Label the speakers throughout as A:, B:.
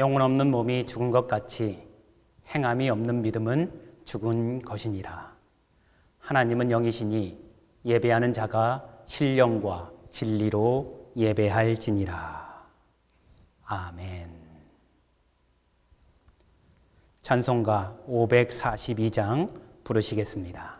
A: 영혼 없는 몸이 죽은 것 같이 행함이 없는 믿음은 죽은 것이니라. 하나님은 영이시니 예배하는 자가 신령과 진리로 예배할지니라. 아멘. 찬송가 542장 부르시겠습니다.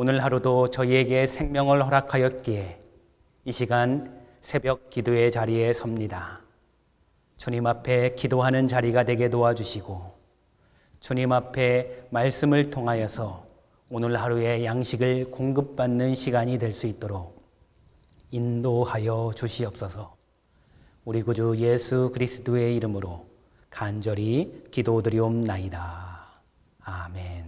A: 오늘 하루도 저희에게 생명을 허락하였기에 이 시간 새벽 기도의 자리에 섭니다. 주님 앞에 기도하는 자리가 되게 도와주시고, 주님 앞에 말씀을 통하여서 오늘 하루의 양식을 공급받는 시간이 될 수 있도록 인도하여 주시옵소서. 우리 구주 예수 그리스도의 이름으로 간절히 기도드리옵나이다. 아멘.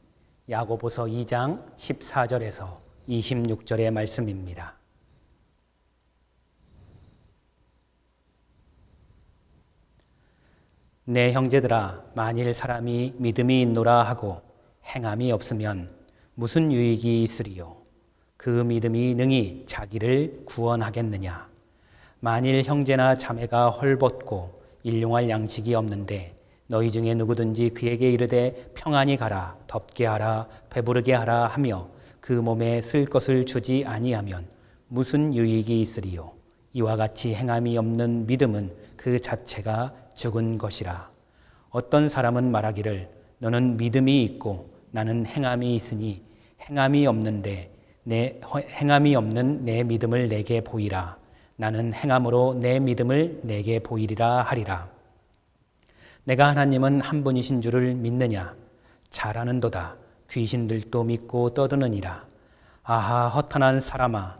A: 야고보서 2장 14절에서 26절의 말씀입니다. 내 형제들아 만일 사람이 믿음이 있노라 하고 행함이 없으면 무슨 유익이 있으리요 그 믿음이 능히 자기를 구원하겠느냐 만일 형제나 자매가 헐벗고 일용할 양식이 없는데 너희 중에 누구든지 그에게 이르되 평안히 가라 덥게 하라 배부르게 하라 하며 그 몸에 쓸 것을 주지 아니하면 무슨 유익이 있으리요? 이와 같이 행함이 없는 믿음은 그 자체가 죽은 것이라. 어떤 사람은 말하기를 너는 믿음이 있고 나는 행함이 있으니 행함이 없는데 내 행함이 없는 내 믿음을 내게 보이라. 나는 행함으로 내 믿음을 내게 보이리라 하리라 내가 하나님은 한 분이신 줄을 믿느냐? 잘하는도다. 귀신들도 믿고 떠드느니라. 아하 허탄한 사람아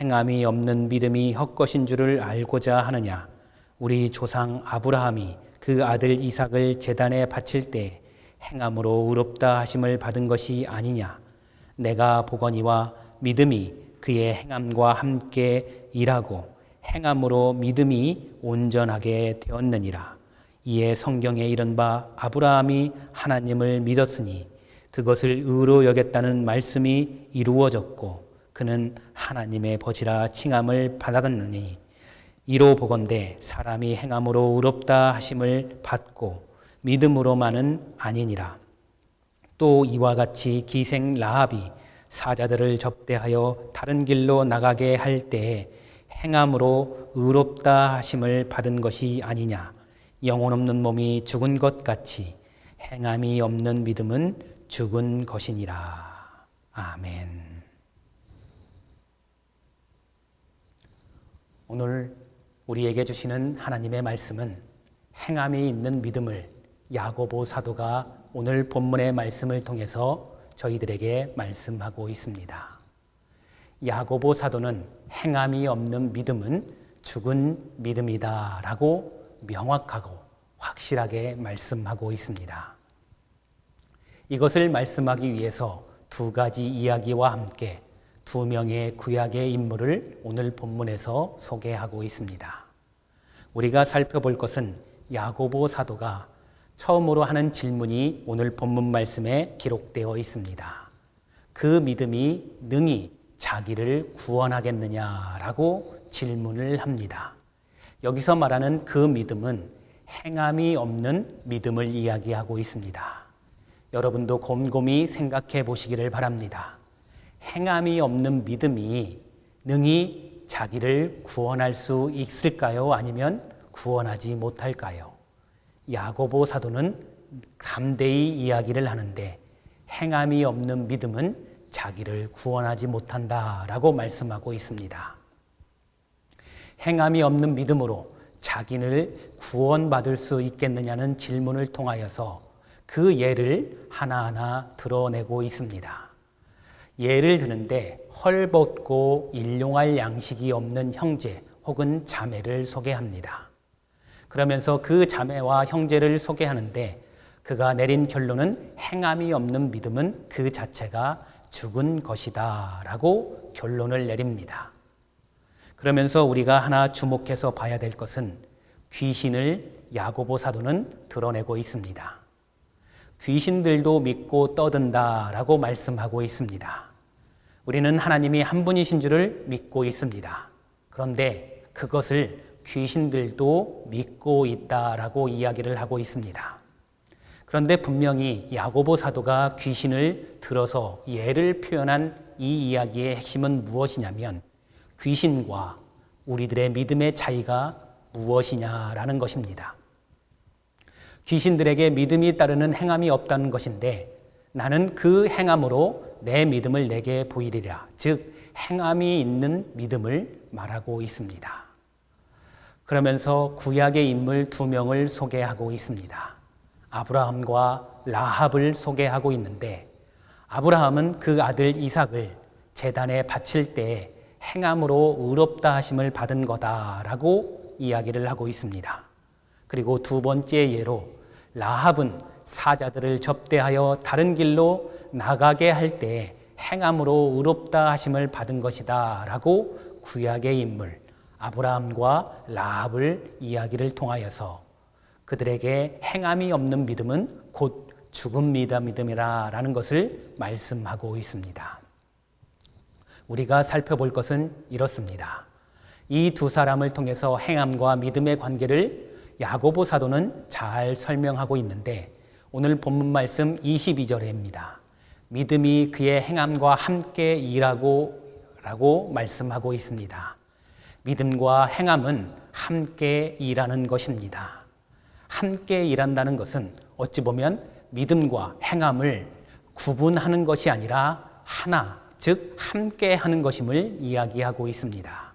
A: 행함이 없는 믿음이 헛것인 줄을 알고자 하느냐? 우리 조상 아브라함이 그 아들 이삭을 제단에 바칠 때 행함으로 의롭다 하심을 받은 것이 아니냐? 내가 보거니와 믿음이 그의 행함과 함께 일하고 행함으로 믿음이 온전하게 되었느니라 이에 성경에 이른 바 아브라함이 하나님을 믿었으니 그것을 의로 여겼다는 말씀이 이루어졌고 그는 하나님의 버지라 칭함을 받았느니 이로 보건대 사람이 행함으로 의롭다 하심을 받고 믿음으로만은 아니니라. 또 이와 같이 기생 라합이 사자들을 접대하여 다른 길로 나가게 할 때에 행함으로 의롭다 하심을 받은 것이 아니냐. 영혼 없는 몸이 죽은 것 같이 행함이 없는 믿음은 죽은 것이니라. 아멘. 오늘 우리에게 주시는 하나님의 말씀은 행함이 있는 믿음을 야고보 사도가 오늘 본문의 말씀을 통해서 저희들에게 말씀하고 있습니다. 야고보 사도는 행함이 없는 믿음은 죽은 믿음이다라고 명확하고 확실하게 말씀하고 있습니다. 이것을 말씀하기 위해서 두 가지 이야기와 함께 두 명의 구약의 인물을 오늘 본문에서 소개하고 있습니다. 우리가 살펴볼 것은 야고보 사도가 처음으로 하는 질문이 오늘 본문 말씀에 기록되어 있습니다. 그 믿음이 능히 자기를 구원하겠느냐라고 질문을 합니다. 여기서 말하는 그 믿음은 행함이 없는 믿음을 이야기하고 있습니다. 여러분도 곰곰이 생각해 보시기를 바랍니다. 행함이 없는 믿음이 능히 자기를 구원할 수 있을까요? 아니면 구원하지 못할까요? 야고보 사도는 감대히 이야기를 하는데 행함이 없는 믿음은 자기를 구원하지 못한다라고 말씀하고 있습니다. 행함이 없는 믿음으로 자기를 구원받을 수 있겠느냐는 질문을 통하여서 그 예를 하나하나 드러내고 있습니다. 예를 드는데 헐벗고 일용할 양식이 없는 형제 혹은 자매를 소개합니다. 그러면서 그 자매와 형제를 소개하는데 그가 내린 결론은 행함이 없는 믿음은 그 자체가 죽은 것이다 라고 결론을 내립니다. 그러면서 우리가 하나 주목해서 봐야 될 것은 귀신을 야고보 사도는 드러내고 있습니다. 귀신들도 믿고 떠든다라고 말씀하고 있습니다. 우리는 하나님이 한 분이신 줄을 믿고 있습니다. 그런데 그것을 귀신들도 믿고 있다라고 이야기를 하고 있습니다. 그런데 분명히 야고보 사도가 귀신을 들어서 예를 표현한 이 이야기의 핵심은 무엇이냐면 귀신과 우리들의 믿음의 차이가 무엇이냐라는 것입니다. 귀신들에게 믿음이 따르는 행함이 없다는 것인데 나는 그 행함으로 내 믿음을 내게 보이리라. 즉, 행함이 있는 믿음을 말하고 있습니다. 그러면서 구약의 인물 두 명을 소개하고 있습니다. 아브라함과 라합을 소개하고 있는데 아브라함은 그 아들 이삭을 재단에 바칠 때 행함으로 의롭다 하심을 받은 거다라고 이야기를 하고 있습니다. 그리고 두 번째 예로 라합은 사자들을 접대하여 다른 길로 나가게 할 때 행함으로 의롭다 하심을 받은 것이다라고 구약의 인물 아브라함과 라합을 이야기를 통하여서 그들에게 행함이 없는 믿음은 곧 죽은 믿음이라는 것을 말씀하고 있습니다. 우리가 살펴볼 것은 이렇습니다. 이 두 사람을 통해서 행함과 믿음의 관계를 야고보 사도는 잘 설명하고 있는데 오늘 본문 말씀 22절입니다. 믿음이 그의 행함과 함께 일하고 라고 말씀하고 있습니다. 믿음과 행함은 함께 일하는 것입니다. 함께 일한다는 것은 어찌 보면 믿음과 행함을 구분하는 것이 아니라 하나, 즉 함께 하는 것임을 이야기하고 있습니다.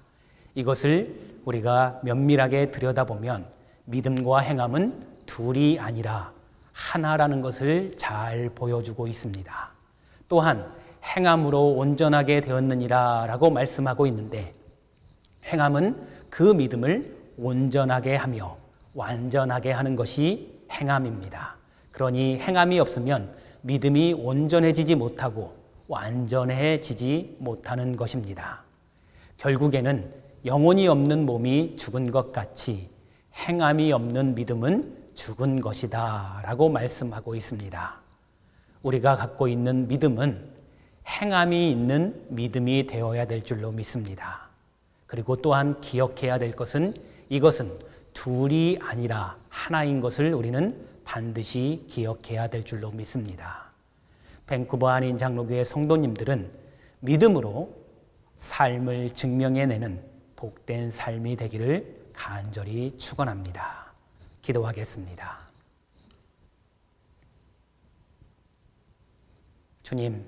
A: 이것을 우리가 면밀하게 들여다보면 믿음과 행함은 둘이 아니라 하나라는 것을 잘 보여주고 있습니다. 또한 행함으로 온전하게 되었느니라 라고 말씀하고 있는데 행함은 그 믿음을 온전하게 하며 완전하게 하는 것이 행함입니다. 그러니 행함이 없으면 믿음이 온전해지지 못하고 완전해지지 못하는 것입니다. 결국에는 영혼이 없는 몸이 죽은 것 같이 행함이 없는 믿음은 죽은 것이다 라고 말씀하고 있습니다. 우리가 갖고 있는 믿음은 행함이 있는 믿음이 되어야 될 줄로 믿습니다. 그리고 또한 기억해야 될 것은 이것은 둘이 아니라 하나인 것을 우리는 반드시 기억해야 될 줄로 믿습니다. 밴쿠버 한인 장로교회 성도님들은 믿음으로 삶을 증명해내는 복된 삶이 되기를 간절히 축원합니다. 기도하겠습니다. 주님,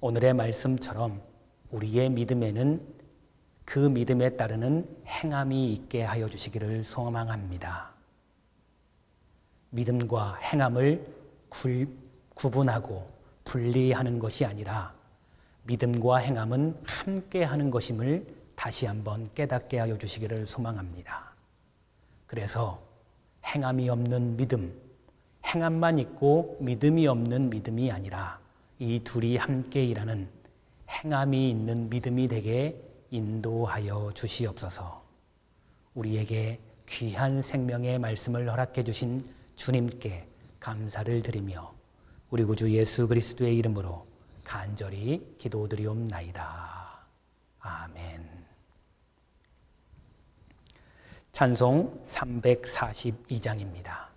A: 오늘의 말씀처럼 우리의 믿음에는 그 믿음에 따르는 행함이 있게 하여 주시기를 소망합니다. 믿음과 행함을 굴, 구분하고 분리하는 것이 아니라 믿음과 행함은 함께 하는 것임을 다시 한번 깨닫게 하여 주시기를 소망합니다. 그래서 행함이 없는 믿음, 행함만 있고 믿음이 없는 믿음이 아니라 이 둘이 함께 일하는 행함이 있는 믿음이 되게 인도하여 주시옵소서. 우리에게 귀한 생명의 말씀을 허락해 주신 주님께 감사를 드리며 우리 구주 예수 그리스도의 이름으로 간절히 기도드리옵나이다. 아멘. 찬송 342장입니다.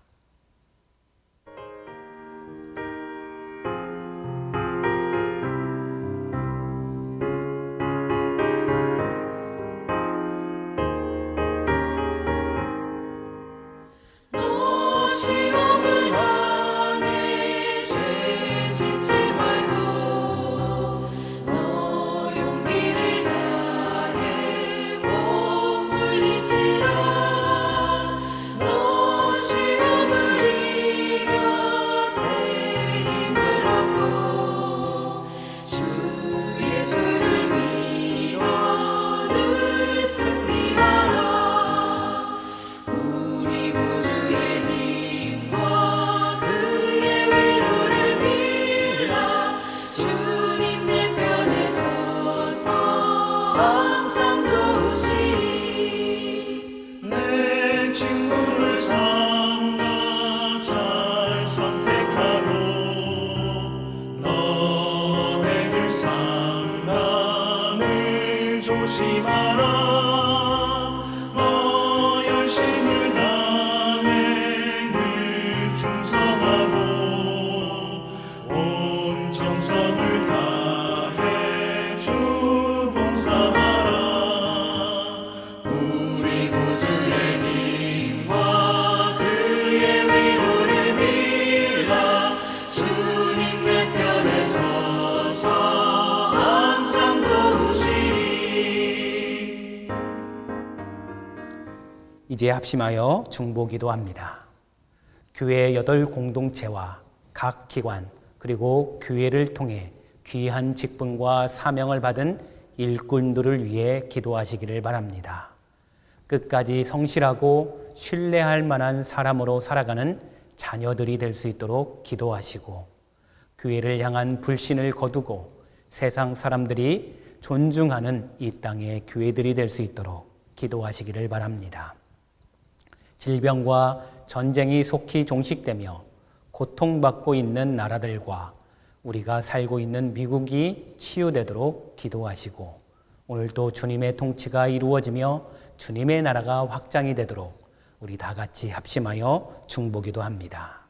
A: 이제 합심하여 중보기도 합니다. 교회 여덟 공동체와 각 기관 그리고 교회를 통해 귀한 직분과 사명을 받은 일꾼들을 위해 기도하시기를 바랍니다. 끝까지 성실하고 신뢰할 만한 사람으로 살아가는 자녀들이 될 수 있도록 기도하시고 교회를 향한 불신을 거두고 세상 사람들이 존중하는 이 땅의 교회들이 될 수 있도록 기도하시기를 바랍니다. 질병과 전쟁이 속히 종식되며 고통받고 있는 나라들과 우리가 살고 있는 미국이 치유되도록 기도하시고 오늘도 주님의 통치가 이루어지며 주님의 나라가 확장이 되도록 우리 다 같이 합심하여 중보기도 합니다.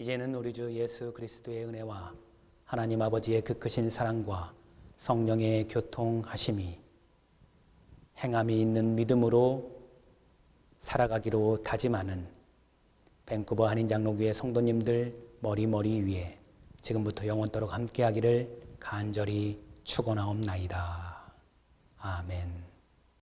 A: 이제는 우리 주 예수 그리스도의 은혜와 하나님 아버지의 그 크신 사랑과 성령의 교통하심이 행함이 있는 믿음으로 살아가기로 다짐하는 밴쿠버 한인 장로교회 성도님들 머리머리 위에 지금부터 영원토록 함께하기를 간절히 축원하옵나이다.